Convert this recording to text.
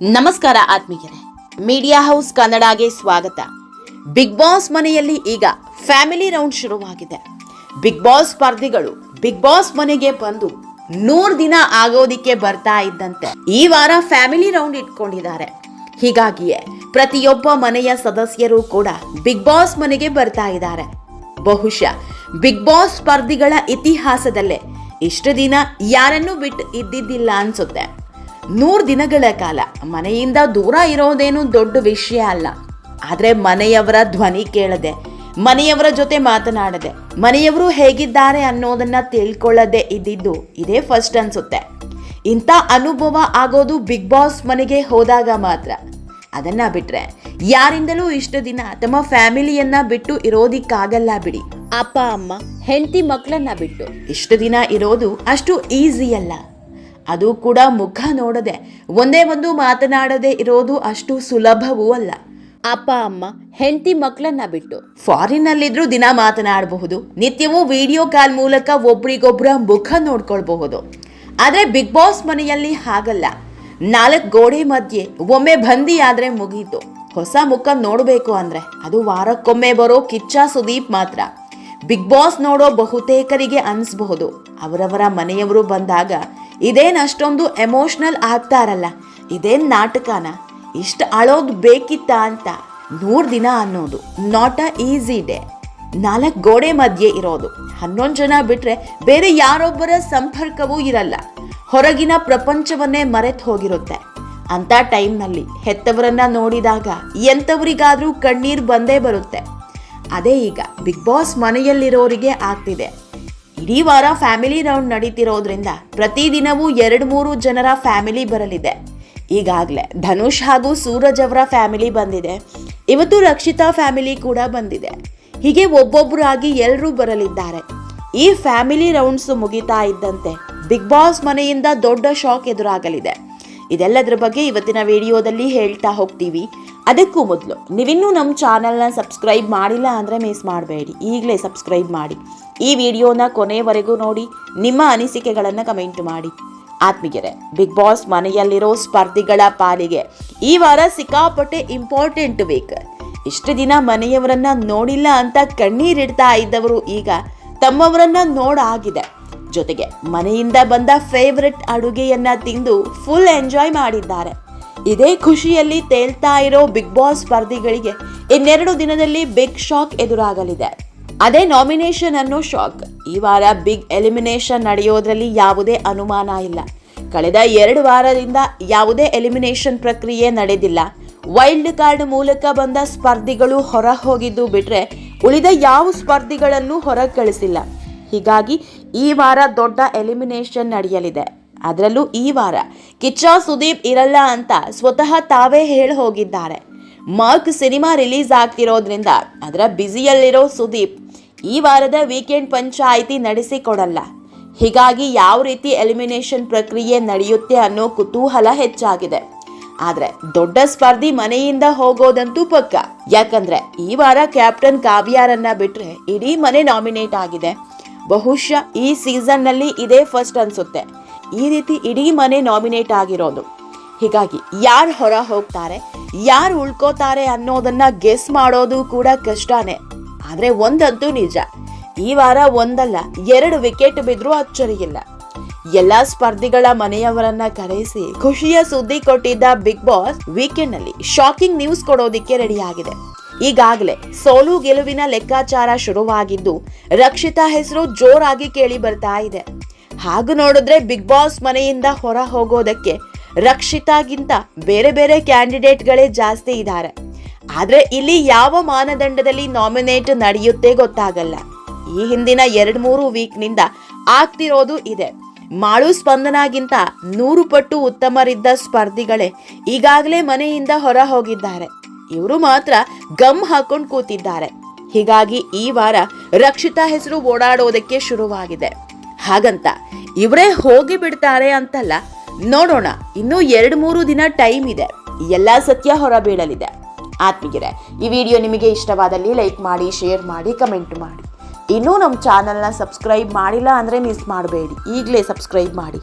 ನಮಸ್ಕಾರ ಆತ್ಮೀಯರೇ. Media house ಕನ್ನಡಗೆ ಸ್ವಾಗತ. ಬಿಗ್ ಬಾಸ್ ಮನೆಯಲ್ಲಿ ಈಗ ಫ್ಯಾಮಿಲಿ ರೌಂಡ್ ಶುರುವಾಗಿದೆ. ಬಿಗ್ ಬಾಸ್ ಸ್ಪರ್ಧಿಗಳು ಬಿಗ್ ಬಾಸ್ ಮನೆಗೆ ಬಂದು ನೂರು ದಿನ ಆಗೋದಿಕ್ಕೆ ಬರ್ತಾ ಇದ್ದಂತೆ ಈ ವಾರ ಫ್ಯಾಮಿಲಿ ರೌಂಡ್ ಇಟ್ಕೊಂಡಿದ್ದಾರೆ. ಹೀಗಾಗಿಯೇ ಪ್ರತಿಯೊಬ್ಬ ಮನೆಯ ಸದಸ್ಯರು ಕೂಡ ಬಿಗ್ ಬಾಸ್ ಮನೆಗೆ ಬರ್ತಾ ಇದ್ದಾರೆ. ಬಹುಶಃ ಬಿಗ್ ಬಾಸ್ ಸ್ಪರ್ಧಿಗಳ ಇತಿಹಾಸದಲ್ಲೇ ಇಷ್ಟು ದಿನ ಯಾರನ್ನೂ ಬಿಟ್ಟು ಇದ್ದಿದ್ದಿಲ್ಲ ಅನ್ಸುತ್ತೆ. ನೂರು ದಿನಗಳ ಕಾಲ ಮನೆಯಿಂದ ದೂರ ಇರೋದೇನು ದೊಡ್ಡ ವಿಷಯ ಅಲ್ಲ. ಆದರೆ ಮನೆಯವರ ಧ್ವನಿ ಕೇಳದೆ, ಮನೆಯವರ ಜೊತೆ ಮಾತನಾಡದೆ, ಮನೆಯವರು ಹೇಗಿದ್ದಾರೆ ಅನ್ನೋದನ್ನ ತಿಳ್ಕೊಳ್ಳದೆ ಇದ್ದಿದ್ದು ಇದೇ ಫಸ್ಟ್ ಅನ್ಸುತ್ತೆ. ಇಂಥ ಅನುಭವ ಆಗೋದು ಬಿಗ್ ಬಾಸ್ ಮನೆಗೆ ಹೋದಾಗ ಮಾತ್ರ. ಅದನ್ನ ಬಿಟ್ರೆ ಯಾರಿಂದಲೂ ಇಷ್ಟು ದಿನ ತಮ್ಮ ಫ್ಯಾಮಿಲಿಯನ್ನ ಬಿಟ್ಟು ಇರೋದಿಕ್ಕಾಗಲ್ಲ ಬಿಡಿ. ಅಪ್ಪ, ಅಮ್ಮ, ಹೆಂಡತಿ ಮಕ್ಕಳನ್ನ ಬಿಟ್ಟು ಇಷ್ಟು ದಿನ ಇರೋದು ಅಷ್ಟು ಈಸಿ ಅಲ್ಲ. ಅದು ಕೂಡ ಮುಖ ನೋಡದೆ, ಒಂದೇ ಒಂದು ಮಾತನಾಡದೆ ಇರೋದು ಅಷ್ಟು ಸುಲಭವೂ ಅಲ್ಲ. ಅಪ್ಪ, ಅಮ್ಮ, ಹೆಂಡತಿ ಮಕ್ಕಳನ್ನ ಬಿಟ್ಟು ಫಾರಿನ್ನಲ್ಲಿದ್ರೂ ದಿನ ಮಾತನಾಡಬಹುದು, ನಿತ್ಯವೂ ವಿಡಿಯೋ ಕಾಲ್ ಮೂಲಕ ಒಬ್ರಿಗೊಬ್ರ ಮುಖ ನೋಡ್ಕೊಳ್ಬಹುದು. ಆದರೆ ಬಿಗ್ ಬಾಸ್ ಮನೆಯಲ್ಲಿ ಹಾಗಲ್ಲ. ನಾಲ್ಕು ಗೋಡೆ ಮಧ್ಯೆ ಒಮ್ಮೆ ಬಂದಿ ಆದ್ರೆ ಮುಗೀತು. ಹೊಸ ಮುಖ ನೋಡಬೇಕು ಅಂದ್ರೆ ಅದು ವಾರಕ್ಕೊಮ್ಮೆ ಬರೋ ಕಿಚ್ಚ ಸುದೀಪ್ ಮಾತ್ರ. ಬಿಗ್ ಬಾಸ್ ನೋಡೋ ಬಹುತೇಕರಿಗೆ ಅನಿಸ್ಬಹುದು. ಅವರವರ ಮನೆಯವರು ಬಂದಾಗ ಇದೇನ್ ಅಷ್ಟೊಂದು ಎಮೋಷ್ನಲ್ ಆಗ್ತಾರಲ್ಲ? ಇದೇನು ನಾಟಕನ? ಇಷ್ಟು ಅಳೋದು ಬೇಕಿತ್ತ ಅಂತ ನೂರು ದಿನ ಅನ್ನೋದು. ನಾಟ್ ಅ ಈಸಿ ಡೇ ನಾಲ್ಕು ಗೋಡೆ ಮಧ್ಯೆ ಇರೋದು. ಹನ್ನೊಂದು ಜನ ಬಿಟ್ಟರೆ ಬೇರೆ ಯಾರೊಬ್ಬರ ಸಂಪರ್ಕವೂ ಇರಲ್ಲ. ಹೊರಗಿನ ಪ್ರಪಂಚವನ್ನೇ ಮರೆತು ಹೋಗಿರುತ್ತೆ. ಅಂಥ ಟೈಮ್ನಲ್ಲಿ ಹೆತ್ತವರನ್ನ ನೋಡಿದಾಗ ಎಂಥವರಿಗಾದರೂ ಕಣ್ಣೀರು ಬಂದೇ ಬರುತ್ತೆ. ಅದೇ ಈಗ ಬಿಗ್ ಬಾಸ್ ಮನೆಯಲ್ಲಿರೋರಿಗೆ ಆಗ್ತಿದೆ. ಇಡೀ ವಾರ ಫ್ಯಾಮಿಲಿ ರೌಂಡ್ ನಡೀತಿರೋದ್ರಿಂದ ಪ್ರತಿದಿನವೂ ಎರಡು ಮೂರು ಜನರ ಫ್ಯಾಮಿಲಿ ಬರಲಿದೆ. ಈಗಾಗಲೇ ಧನುಷ್ ಹಾಗೂ ಸೂರಜ್ ಅವರ ಫ್ಯಾಮಿಲಿ ಬಂದಿದೆ. ಇವತ್ತು ರಕ್ಷಿತಾ ಫ್ಯಾಮಿಲಿ ಕೂಡ ಬಂದಿದೆ. ಹೀಗೆ ಒಬ್ಬೊಬ್ಬರಾಗಿ ಎಲ್ಲರೂ ಬರಲಿದ್ದಾರೆ. ಈ ಫ್ಯಾಮಿಲಿ ರೌಂಡ್ಸ್ ಮುಗಿತಾ ಇದ್ದಂತೆ ಬಿಗ್ ಬಾಸ್ ಮನೆಯಿಂದ ದೊಡ್ಡ ಶಾಕ್ ಎದುರಾಗಲಿದೆ. ಇದೆಲ್ಲದರ ಬಗ್ಗೆ ಇವತ್ತಿನ ವಿಡಿಯೋದಲ್ಲಿ ಹೇಳ್ತಾ ಹೋಗ್ತೀವಿ. ಅದಕ್ಕೂ ಮೊದಲು. ನೀವಿನ್ನೂ ನಮ್ಮ ಚಾನಲ್ನ ಸಬ್ಸ್ಕ್ರೈಬ್ ಮಾಡಿಲ್ಲ ಅಂದರೆ ಮಿಸ್ ಮಾಡಬೇಡಿ. ಈಗಲೇ ಸಬ್ಸ್ಕ್ರೈಬ್ ಮಾಡಿ. ಈ ವಿಡಿಯೋನ ಕೊನೆಯವರೆಗೂ ನೋಡಿ. ನಿಮ್ಮ ಅನಿಸಿಕೆಗಳನ್ನು ಕಮೆಂಟ್ ಮಾಡಿ. ಆತ್ಮೀಯರೇ ಬಿಗ್ ಬಾಸ್ ಮನೆಯಲ್ಲಿರೋ ಸ್ಪರ್ಧಿಗಳ ಪಾಲಿಗೆ ಈ ವಾರ ಸಿಕ್ಕಾಪಟ್ಟೆ ಇಂಪಾರ್ಟೆಂಟ್ ವೀಕ್ ಇಷ್ಟು ದಿನ ಮನೆಯವರನ್ನ ನೋಡಿಲ್ಲ ಅಂತ ಕಣ್ಣೀರಿಡ್ತಾ ಇದ್ದವರು ಈಗ ತಮ್ಮವರನ್ನ ನೋಡಾಗಿದೆ. ಜೊತೆಗೆ ಮನೆಯಿಂದ ಬಂದ ಫೇವ್ರೆಟ್ ಅಡುಗೆಯನ್ನ ತಿಂದು ಫುಲ್ ಎಂಜಾಯ್ ಮಾಡಿದ್ದಾರೆ. ಇದೇ ಖುಷಿಯಲ್ಲಿ ತೇಲ್ತಾ ಇರೋ ಬಿಗ್ ಬಾಸ್ ಸ್ಪರ್ಧಿಗಳಿಗೆ ಇನ್ನೆರಡು ದಿನದಲ್ಲಿ ಬಿಗ್ ಶಾಕ್ ಎದುರಾಗಲಿದೆ. ಅದೇ ನಾಮಿನೇಷನ್ ಅನ್ನೋ ಶಾಕ್ ಈ ವಾರ ಬಿಗ್ ಎಲಿಮಿನೇಷನ್ ನಡೆಯೋದ್ರಲ್ಲಿ ಯಾವುದೇ ಅನುಮಾನ ಇಲ್ಲ. ಕಳೆದ ಎರಡು ವಾರದಿಂದ ಯಾವುದೇ ಎಲಿಮಿನೇಷನ್ ಪ್ರಕ್ರಿಯೆ ನಡೆದಿಲ್ಲ. ವೈಲ್ಡ್ ಕಾರ್ಡ್ ಮೂಲಕ ಬಂದ ಸ್ಪರ್ಧಿಗಳು ಹೊರ ಹೋಗಿದ್ದು ಬಿಟ್ರೆ ಉಳಿದ ಯಾವ ಸ್ಪರ್ಧಿಗಳನ್ನು ಹೊರ ಕಳಿಸಿಲ್ಲ ಹೀಗಾಗಿ ಈ ವಾರ ದೊಡ್ಡ ಎಲಿಮಿನೇಷನ್ ನಡೆಯಲಿದೆ. ಅದರಲ್ಲೂ ಈ ವಾರ ಕಿಚ್ಚ ಸುದೀಪ್ ಇರಲ್ಲ ಅಂತ ಸ್ವತಃ ತಾವೇ ಹೇಳಿ ಹೋಗಿದ್ದಾರೆ. ಮಾರ್ಕ್ ಸಿನಿಮಾ ರಿಲೀಸ್ ಆಗ್ತಿರೋದ್ರಿಂದ ಅದರ ಬ್ಯುಸಿಯಲ್ಲಿರೋ ಸುದೀಪ್ ಈ ವಾರದ ವೀಕೆಂಡ್ ಪಂಚಾಯಿತಿ ನಡೆಸಿಕೊಡಲ್ಲ. ಹೀಗಾಗಿ ಯಾವ ರೀತಿ ಎಲಿಮಿನೇಷನ್ ಪ್ರಕ್ರಿಯೆ ನಡೆಯುತ್ತೆ ಅನ್ನೋ ಕುತೂಹಲ ಹೆಚ್ಚಾಗಿದೆ. ಆದರೆ ದೊಡ್ಡ ಸ್ಪರ್ಧಿ ಮನೆಯಿಂದ ಹೋಗೋದಂತೂ ಪಕ್ಕ. ಯಾಕಂದ್ರೆ ಈ ವಾರ ಕ್ಯಾಪ್ಟನ್ ಕಾವ್ಯಾರನ್ನ ಬಿಟ್ರೆ ಇಡೀ ಮನೆ ನಾಮಿನೇಟ್ ಆಗಿದೆ. ಬಹುಶಃ ಈ ಸೀಸನ್ನಲ್ಲಿ ಇದೇ ಫಸ್ಟ್ ಅನ್ಸುತ್ತೆ. ಈ ರೀತಿ ಇಡೀ ಮನೆ ನಾಮಿನೇಟ್ ಆಗಿರೋದು. ಹೀಗಾಗಿ ಯಾರು ಹೊರ ಹೋಗ್ತಾರೆ, ಯಾರು ಉಳ್ಕೋತಾರೆ ಅನ್ನೋದನ್ನ ಗೆಸ್ ಮಾಡೋದು ಕೂಡ ಕಷ್ಟನೇ. ಆದ್ರೆ ಒಂದಂತೂ ನಿಜ. ಈ ವಾರ ಒಂದಲ್ಲ, ಎರಡು ವಿಕೆಟ್ ಬಿದ್ರೂ ಅಚ್ಚರಿಯಿಲ್ಲ ಎಲ್ಲಾ ಸ್ಪರ್ಧಿಗಳ ಮನೆಯವರನ್ನ ಕರೆಸಿ ಖುಷಿಯ ಸುದ್ದಿ ಕೊಟ್ಟಿದ್ದ ಬಿಗ್ ಬಾಸ್ ವೀಕೆಂಡ್ನಲ್ಲಿ ಶಾಕಿಂಗ್ ನ್ಯೂಸ್ ಕೊಡೋದಿಕ್ಕೆ ರೆಡಿಯಾಗಿದೆ ಈಗಾಗಲೇ ಸೋಲು ಗೆಲುವಿನ ಲೆಕ್ಕಾಚಾರ ಶುರುವಾಗಿದ್ದು, ರಕ್ಷಿತಾ ಹೆಸರು ಜೋರಾಗಿ ಕೇಳಿ ಬರ್ತಾ ಇದೆ. ಹಾಗೆ ನೋಡಿದ್ರೆ ಬಿಗ್ ಬಾಸ್ ಮನೆಯಿಂದ ಹೊರ ಹೋಗೋದಕ್ಕೆ ರಕ್ಷಿತಾಗಿಂತ ಬೇರೆ ಬೇರೆ ಕ್ಯಾಂಡಿಡೇಟ್ಗಳೇ ಜಾಸ್ತಿ ಇದ್ದಾರೆ. ಆದರೆ ಇಲ್ಲಿ ಯಾವ ಮಾನದಂಡದಲ್ಲಿ ನಾಮಿನೇಟ್ ನಡೆಯುತ್ತೆ ಗೊತ್ತಾಗಲ್ಲ. ಈ ಹಿಂದಿನ ಎರಡು ಮೂರು ವೀಕ್ನಿಂದ ಆಗ್ತಿರೋದು ಇದೆ. ಮಾಳು ಸ್ಪಂದನಾಗಿಂತ ನೂರು ಪಟ್ಟು ಉತ್ತಮರಿದ್ದ ಸ್ಪರ್ಧಿಗಳೇ ಈಗಾಗಲೇ ಮನೆಯಿಂದ ಹೊರ ಹೋಗಿದ್ದಾರೆ. ಇವರು ಮಾತ್ರ ಗಮ್ ಹಾಕೊಂಡು ಕೂತಿದ್ದಾರೆ. ಹೀಗಾಗಿ ಈ ವಾರ ರಕ್ಷಿತಾ ಹೆಸರು ಓಡಾಡೋದಕ್ಕೆ ಶುರುವಾಗಿದೆ. ಹಾಗಂತ. ಇವರೇ ಹೋಗಿ ಬಿಡ್ತಾರೆ ಅಂತಲ್ಲ. ನೋಡೋಣ, ಇನ್ನೂ ಎರಡು ಮೂರು ದಿನ ಟೈಮ್ ಇದೆ. ಎಲ್ಲ ಸತ್ಯ ಹೊರಬೀಳಲಿದೆ. ಆತ್ಮೀಯರೇ, ಈ ವಿಡಿಯೋ ನಿಮಗೆ ಇಷ್ಟವಾದಲ್ಲಿ ಲೈಕ್ ಮಾಡಿ, ಶೇರ್ ಮಾಡಿ, ಕಮೆಂಟ್ ಮಾಡಿ. ಇನ್ನೂ ನಮ್ಮ ಚಾನಲ್ನ ಸಬ್ಸ್ಕ್ರೈಬ್ ಮಾಡಿಲ್ಲ ಅಂದರೆ ಮಿಸ್ ಮಾಡಬೇಡಿ. ಈಗಲೇ ಸಬ್ಸ್ಕ್ರೈಬ್ ಮಾಡಿ.